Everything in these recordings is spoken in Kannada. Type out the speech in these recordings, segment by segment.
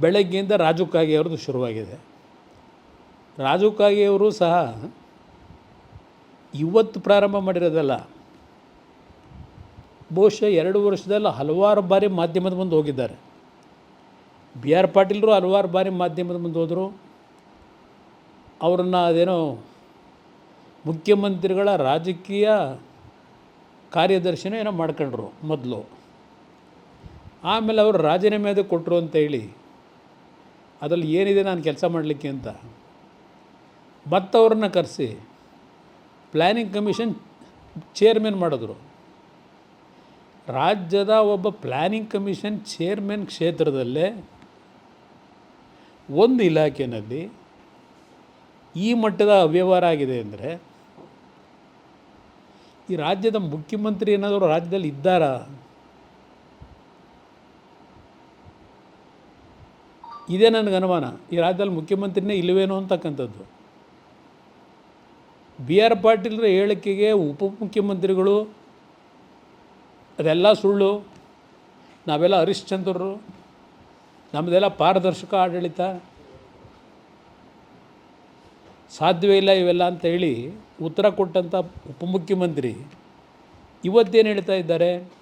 ಬೆಳಗ್ಗೆಯಿಂದ ರಾಜು ಕಾಗೆ ಅವ್ರದ್ದು ಶುರುವಾಗಿದೆ. ರಾಜು ಕಾಗೆ ಅವರು ಸಹ ಇವತ್ತು ಪ್ರಾರಂಭ ಮಾಡಿರೋದಲ್ಲ. ಬಹುಶಃ ಎರಡು ವರ್ಷದಲ್ಲಿ ಹಲವಾರು ಬಾರಿ ಮಾಧ್ಯಮದ ಮುಂದೆ ಹೋಗಿದ್ದಾರೆ. ಬಿ ಆರ್ ಪಾಟೀಲರು ಹಲವಾರು ಬಾರಿ ಮಾಧ್ಯಮದ ಮುಂದೆ ಹೋದರು. ಅವರನ್ನು ಅದೇನೋ ಮುಖ್ಯಮಂತ್ರಿಗಳ ರಾಜಕೀಯ ಕಾರ್ಯದರ್ಶಿನ ಏನೋ ಮಾಡ್ಕೊಂಡ್ರು ಮೊದಲು. ಆಮೇಲೆ ಅವರು ರಾಜೀನಾಮೆ ಅದು ಕೊಟ್ಟರು ಅಂತ ಹೇಳಿ ಅದರಲ್ಲಿ ಏನಿದೆ ನಾನು ಕೆಲಸ ಮಾಡಲಿಕ್ಕೆ ಅಂತ. ಮತ್ತವ್ರನ್ನ ಕರೆಸಿ ಪ್ಲ್ಯಾನಿಂಗ್ ಕಮಿಷನ್ ಚೇರ್ಮನ್ ಮಾಡಿದ್ರು. ರಾಜ್ಯದ ಒಬ್ಬ ಪ್ಲ್ಯಾನಿಂಗ್ ಕಮಿಷನ್ ಚೇರ್ಮನ್ ಕ್ಷೇತ್ರದಲ್ಲೇ ಒಂದು ಇಲಾಖೆಯಲ್ಲಿ ಈ ಮಟ್ಟದ ಅವ್ಯವಹಾರ ಆಗಿದೆ ಅಂದರೆ, ಈ ರಾಜ್ಯದ ಮುಖ್ಯಮಂತ್ರಿ ಏನಾದರೂ ರಾಜ್ಯದಲ್ಲಿ ಇದ್ದಾರಾ? ಇದೇ ನನಗೆ ಅನುಮಾನ. ಈ ರಾಜ್ಯದಲ್ಲಿ ಮುಖ್ಯಮಂತ್ರಿನೇ ಇಲ್ಲವೇನೋ ಅಂತಕ್ಕಂಥದ್ದು. ಬಿ ಆರ್ ಪಾಟೀಲ್ರ ಹೇಳಿಕೆಗೆ ಉಪಮುಖ್ಯಮಂತ್ರಿಗಳು ಅದೆಲ್ಲ ಸುಳ್ಳು. ನಾವೆಲ್ಲ ಹರಿಶ್ಚಂದ್ರರು ನಮ್ಮದೆಲ್ಲ ಪಾರದರ್ಶಕ ಆಡಳಿತ. ಸಾಧ್ಯವೇ ಇಲ್ಲ ಇವೆಲ್ಲ ಅಂತ ಹೇಳಿ ಉತ್ತರ ಕೊಟ್ಟಂಥ ಉಪಮುಖ್ಯಮಂತ್ರಿ ಇವತ್ತೇನು ಹೇಳ್ತಾ ಇದ್ದಾರೆ?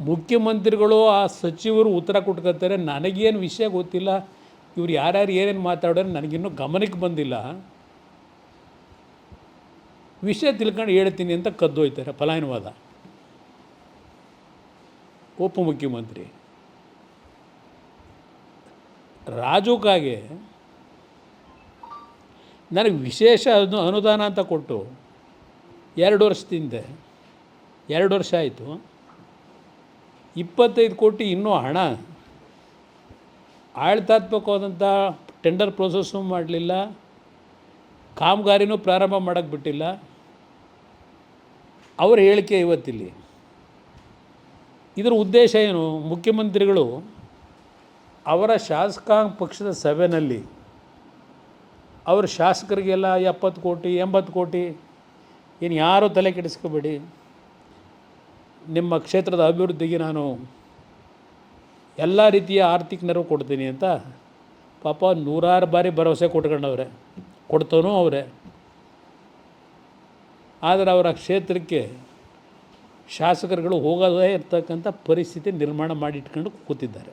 ಮುಖ್ಯಮಂತ್ರಿಗಳು ಆ ಸಚಿವರು ಉತ್ತರ ಕೊಟ್ಕೊತಾರೆ ನನಗೇನು ವಿಷಯ ಗೊತ್ತಿಲ್ಲ. ಇವ್ರು ಯಾರ್ಯಾರು ಏನೇನು ಮಾತಾಡೋರು ನನಗಿನ್ನೂ ಗಮನಕ್ಕೆ ಬಂದಿಲ್ಲ. ವಿಷಯ ತಿಳ್ಕೊಂಡು ಹೇಳ್ತೀನಿ ಅಂತ ಕದ್ದೊಯ್ತಾರೆ ಫಲಾನುವಾದ. ಉಪಮುಖ್ಯಮಂತ್ರಿ ರಾಜು ಕಾಗೆ ನನಗೆ ವಿಶೇಷ ಅನು, ಅನುದಾನ ಅಂತ ಕೊಟ್ಟು ಎರಡು ವರ್ಷದಿಂದ, ಎರಡು ವರ್ಷ ಆಯಿತು. ಇಪ್ಪತ್ತೈದು ಕೋಟಿ ಇನ್ನೂ ಹಣ. ಆಳ್ತಾತ್ಮಕವಾದಂಥ ಟೆಂಡರ್ ಪ್ರೊಸೆಸ್ಸು ಮಾಡಲಿಲ್ಲ. ಕಾಮಗಾರಿನೂ ಪ್ರಾರಂಭ ಮಾಡೋಕ್ಕೆ ಬಿಟ್ಟಿಲ್ಲ. ಅವರ ಹೇಳಿಕೆ ಇವತ್ತಿಲ್ಲಿ. ಇದರ ಉದ್ದೇಶ ಏನು? ಮುಖ್ಯಮಂತ್ರಿಗಳು ಅವರ ಶಾಸಕಾಂಗ ಪಕ್ಷದ ಸಭೆಯಲ್ಲಿ ಅವ್ರ ಶಾಸಕರಿಗೆಲ್ಲ ಎಪ್ಪತ್ತು ಕೋಟಿ, ಎಂಬತ್ತು ಕೋಟಿ ಏನು ಯಾರೂ ತಲೆ ಕೆಡಿಸ್ಕೋಬೇಡಿ. ನಿಮ್ಮ ಕ್ಷೇತ್ರದ ಅಭಿವೃದ್ಧಿಗೆ ನಾನು ಎಲ್ಲ ರೀತಿಯ ಆರ್ಥಿಕ ನೆರವು ಕೊಡ್ತೀನಿ ಅಂತ ಪಾಪ ನೂರಾರು ಬಾರಿ ಭರವಸೆ ಕೊಟ್ಕೊಂಡವ್ರೆ. ಕೊಡ್ತಾನೂ ಅವರೇ. ಆದರೆ ಅವರ ಕ್ಷೇತ್ರಕ್ಕೆ ಶಾಸಕರುಗಳು ಹೋಗೋದೇ ಇರ್ತಕ್ಕಂಥ ಪರಿಸ್ಥಿತಿ ನಿರ್ಮಾಣ ಮಾಡಿಟ್ಕೊಂಡು ಕೂತಿದ್ದಾರೆ.